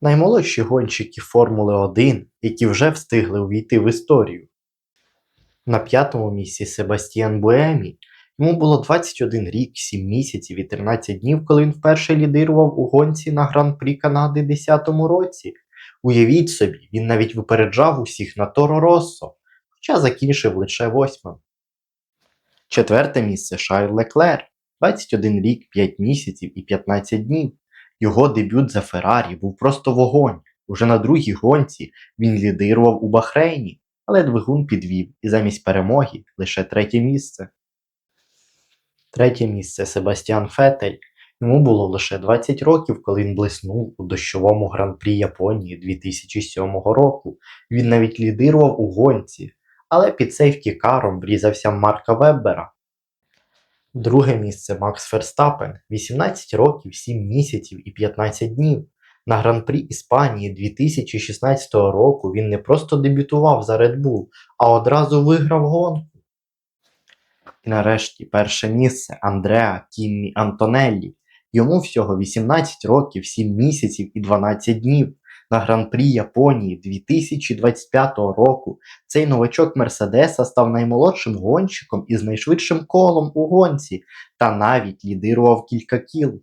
Наймолодші гонщики Формули 1, які вже встигли увійти в історію. На п'ятому місці Себастьян Буемі. Йому було 21 рік, 7 місяців і 13 днів, коли він вперше лідирував у гонці на Гран-прі Канади 10-му році. Уявіть собі, він навіть випереджав усіх на Торо Россо, хоча закінчив лише восьмим. Четверте місце Шарль Леклер. 21 рік, 5 місяців і 15 днів. Його дебют за Феррарі був просто вогонь. Уже на другій гонці він лідирував у Бахрейні, але двигун підвів і замість перемоги лише третє місце. Третє місце Себастьян Фетель. Йому було лише 20 років, коли він блиснув у дощовому гран-прі Японії 2007 року. Він навіть лідирував у гонці, але під сейфті-каром врізався Марка Веббера. Друге місце Макс Ферстапен 18 років, 7 місяців і 15 днів. На гран-прі Іспанії 2016 року він не просто дебютував за Red Bull, а одразу виграв гонку. І нарешті перше місце Андреа Кіммі Антонеллі. Йому всього 18 років, 7 місяців і 12 днів. На гран-прі Японії 2025 року цей новачок Мерседеса став наймолодшим гонщиком із найшвидшим колом у гонці та навіть лідирував кілька кіл.